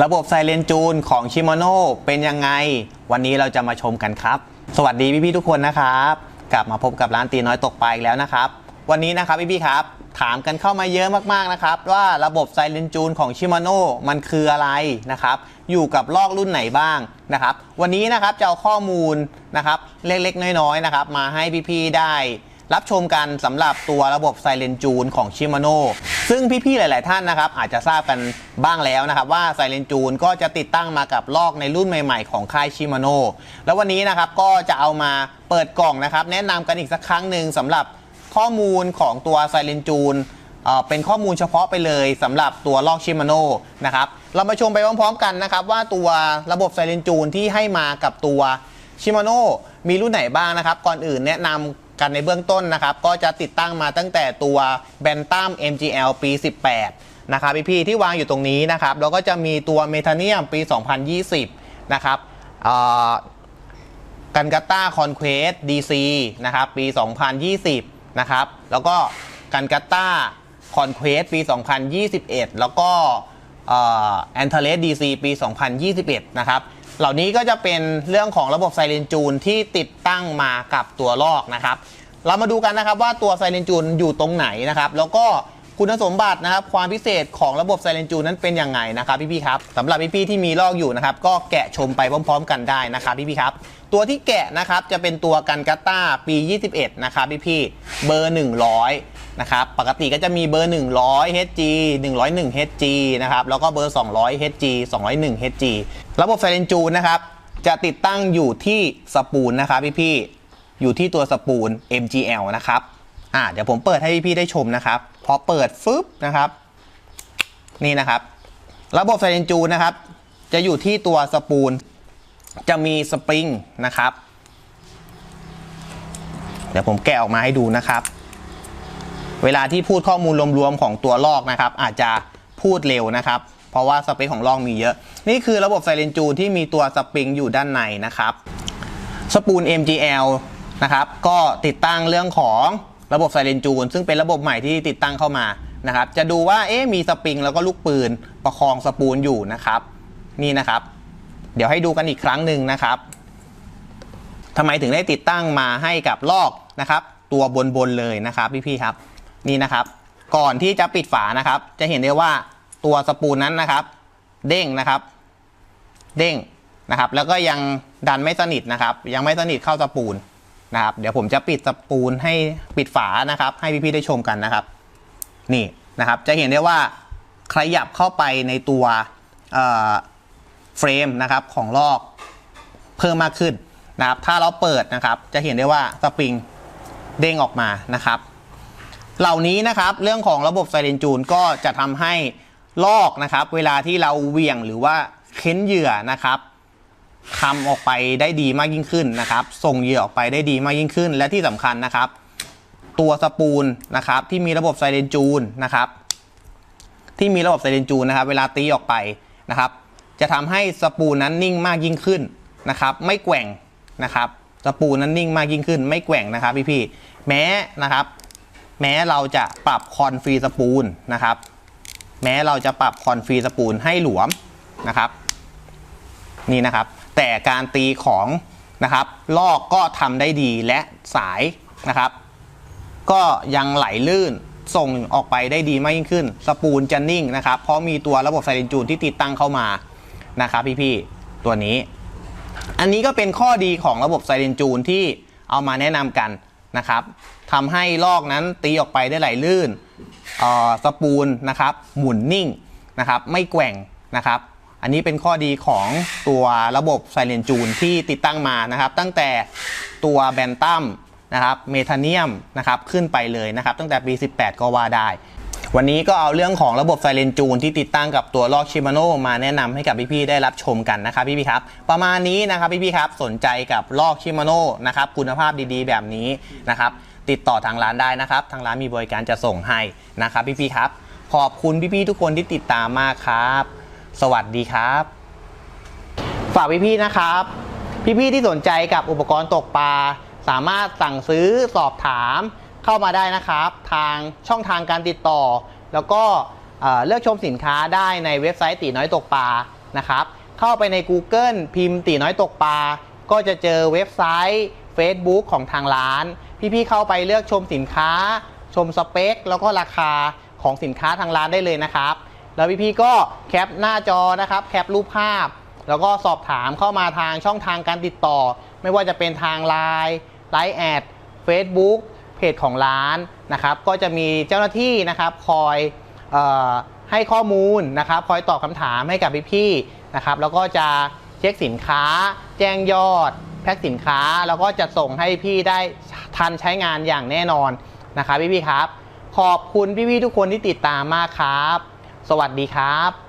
ระบบไซเรนจูนของชิ m a โนเป็นยังไง วันนี้เราจะมาชมกันครับ สวัสดีพี่ๆทุกคนนะครับ กลับมาพบกับร้านตีน้อยตกปลาอีกแล้วนะครับ วันนี้นะครับพี่ๆครับถามกันเข้ามาเยอะมากๆนะครับ ว่าระบบไซเรนจูนของชิ m a โน่มันคืออะไรนะครับ อยู่กับลอกรุ่นไหนบ้างนะครับ วันนี้นะครับจะเอาข้อมูลนะครับ เล็กๆ น้อยๆนะครับ มาให้พี่ๆได้ รับชมกันสำหรับตัวระบบไซเรนจูนของชิมาโน่ซึ่งพี่ๆ หลายๆ ท่านนะครับ อาจจะทราบกันบ้างแล้วนะครับ ว่าไซเรนจูนก็จะติดตั้งมากับลอกในรุ่นใหม่ ๆ ของค่ายชิมาโน่แล้ววันนี้นะครับก็จะเอามาเปิดกล่องนะครับ แนะนำกันอีกสักครั้งหนึ่งสำหรับข้อมูลของตัวไซเรนจูนเป็นข้อมูลเฉพาะไปเลยสำหรับตัวลอกชิมาโน่นะครับเรามาชมไปพร้อมๆ กันนะครับ ว่าตัวระบบไซเรนจูนที่ให้มากับตัวชิมาโน่มีรุ่นไหนบ้างนะครับ ก่อนอื่นแนะนำ กันในเบื้องต้นนะครับ ก็จะติดตั้งมาตั้งแต่ตัว b a n t a m MGL ปี 18 นะครับพี่ๆที่วางอยู่ตรงนี้นะครับแล้วก็จะมีตัวเมทาเนียมปี 2020 นะครับกันกาต้าคอนเควส DC นะครับปี 2020 นะครับ แล้วก็กันกาต้าคอนเควสปี 2021 แล้วก็ แอนเทเลสดีซีปี 2021 นะครับ เหล่านี้ก็จะเป็นเรื่องของระบบไซเรนจูนที่ติดตั้งมากับตัวลอกนะครับ เรามาดูกันนะครับว่าตัวไซเรนจูนอยู่ตรงไหนนะครับ แล้วก็ คุณสมบัตินะครับความพิเศษของระบบไซเรนจูนนั้นเป็นยังไงนะครับพี่ๆครับสำหรับพี่ๆที่มีลอกอยู่นะครับก็แกะชมไปพร้อม ๆ กันได้นะครับพี่ๆครับ ตัวที่แกะนะครับจะเป็นตัวกันกาต้าปี 21 นะครับพี่ๆเบอร์ 100 นะครับปกติก็จะมีเบอร์ 100 HG 101 HG นะครับแล้วก็เบอร์ 200 HG 201 HG ระบบไซเรนจูนนะครับจะติดตั้งอยู่ที่สปูลนะครับพี่ๆอยู่ที่ตัวสปูล MGL นะครับ อ่าเดี๋ยวผมเปิดให้พี่ๆได้ชมนะครับ พอเปิดฟึบนะครับ นี่นะครับ ระบบไซเรนจูนะครับ จะอยู่ที่ตัวสปูล จะมีสปริงนะครับ เดี๋ยวผมแกะออกมาให้ดูนะครับ เวลาที่พูดข้อมูลรวมๆของตัวลอกนะครับ อาจจะพูดเร็วนะครับ เพราะว่าสเปคของลอกมีเยอะ นี่คือระบบไซเรนจูที่มีตัวสปริงอยู่ด้านในนะครับ สปูล MGL นะครับ ก็ติดตั้งเรื่องของ ระบบไซเรนจูนซึ่งเป็นระบบใหม่ที่ติดตั้งเข้ามานะครับ จะดูว่าเอ๊ะมีสปริงแล้วก็ลูกปืนประคองสปูลอยู่นะครับ นี่นะครับ เดี๋ยวให้ดูกันอีกครั้งหนึ่งนะครับทำไมถึงได้ติดตั้งมาให้กับลอกนะครับ ตัวบนๆเลยนะครับพี่ๆครับ นี่นะครับ ก่อนที่จะปิดฝานะครับ จะเห็นได้ว่าตัวสปูลนั้นนะครับ เด้งนะครับ เด้งนะครับ แล้วก็ยังดันไม่สนิทนะครับ ยังไม่สนิทเข้าสปูล นะครับเดี๋ยวผมจะปิดสปูลให้ปิดฝานะครับ ให้พี่ๆได้ชมกันนะครับ นี่นะครับจะเห็นได้ว่าขยับเข้าไปในตัวเฟรมนะครับของลอกเพิ่มมากขึ้นนะครับ ถ้าเราเปิดนะครับ จะเห็นได้ว่าสปริงเด้งออกมานะครับ เหล่านี้นะครับเรื่องของระบบไซเรนจูนก็จะทำให้ลอกนะครับ เวลาที่เราเหวี่ยงหรือว่าเค้นเหยื่อนะครับ ทำออกไปได้ดีมากยิ่งขึ้นนะครับ ส่งเหยื่อออกไปได้ดีมากยิ่งขึ้น และที่สำคัญนะครับ ตัวสปูลนะครับที่มีระบบไซเรนจูนนะครับ ที่มีระบบไซเรนจูนนะครับ เวลาตีออกไปนะครับ จะทำให้สปูลนั้นนิ่งมากยิ่งขึ้นนะครับ ไม่แกว่งนะครับ สปูลนั้นนิ่งมากยิ่งขึ้น ไม่แกว่งนะครับพี่ๆแม้นะครับ แม้เราจะปรับคอนฟรีสปูลนะครับ แม้เราจะปรับคอนฟรีสปูลให้หลวมนะครับ นี่นะครับ แต่การตีของนะครับ ลอกก็ทำได้ดีและสายนะครับ ก็ยังไหลลื่นส่งออกไปได้ดีมากยิ่งขึ้น สปูลจะนิ่งนะครับ เพราะมีตัวระบบไซเรนจูนที่ติดตั้งเข้ามานะครับพี่ๆตัวนี้ อันนี้ก็เป็นข้อดีของระบบไซเรนจูนที่เอามาแนะนำกันนะครับทำให้ลอกนั้นตีออกไปได้ไหลลื่นสปูลนะครับ หมุนนิ่งนะครับ ไม่แกว่งนะครับ อันนี้เป็นข้อดีของตัวระบบไซเรนจูนที่ติดตั้งมานะครับ ตั้งแต่ตัวแบนตัมนะครับเมทาเนียมนะครับขึ้นไปเลยนะครับ ตั้งแต่ปี 18 ก็ว่าได้ วันนี้ก็เอาเรื่องของระบบไซเรนจูนที่ติดตั้งกับตัวลอกชิมาโนมาแนะนำให้กับพี่ๆได้รับชมกันนะครับพี่ๆครับ ประมาณนี้นะครับพี่ๆครับสนใจกับลอกชิมาโนนะครับคุณภาพดีๆ แบบนี้นะครับติดต่อทางร้านได้นะครับ ทางร้านมีบริการจะส่งให้นะครับพี่ๆครับ ขอบคุณพี่ๆทุกคนที่ติดตามมากครับ สวัสดีครับ ฝากพี่ๆนะครับ พี่ๆที่สนใจกับอุปกรณ์ตกปลา สามารถสั่งซื้อสอบถามเข้ามาได้นะครับ ทางช่องทางการติดต่อ แล้วก็เเลือกชมสินค้าได้ในเว็บไซต์ตีน้อยตกปลานะครับ เข้าไปใน Google พิมพ์ตีน้อยตกปลา ก็จะเจอเว็บไซต์ Facebook ของทางร้าน พี่ๆเข้าไปเลือกชมสินค้า ชมสเปค แล้วก็ราคาของสินค้าทางร้านได้เลยนะครับ แล้วพี่ๆก็แคปหน้าจอนะครับแคปรูปภาพ แล้วก็สอบถามเข้ามาทางช่องทางการติดต่อ ไม่ว่าจะเป็นทาง Line ไลน์แอด Facebook เพจของร้านนะครับก็จะมีเจ้าหน้าที่นะครับคอยออให้ข้อมูลนะครับคอยตอบคำถามให้กับพี่ๆนะครับแล้วก็จะเช็คสินค้า แจ้งยอด แพ็คสินค้า แล้วก็จะส่งให้พี่ได้ทันใช้งานอย่างแน่นอนนะครับพี่ๆครับ ขอบคุณพี่ๆทุกคนที่ติดตามมากครับ สวัสดีครับ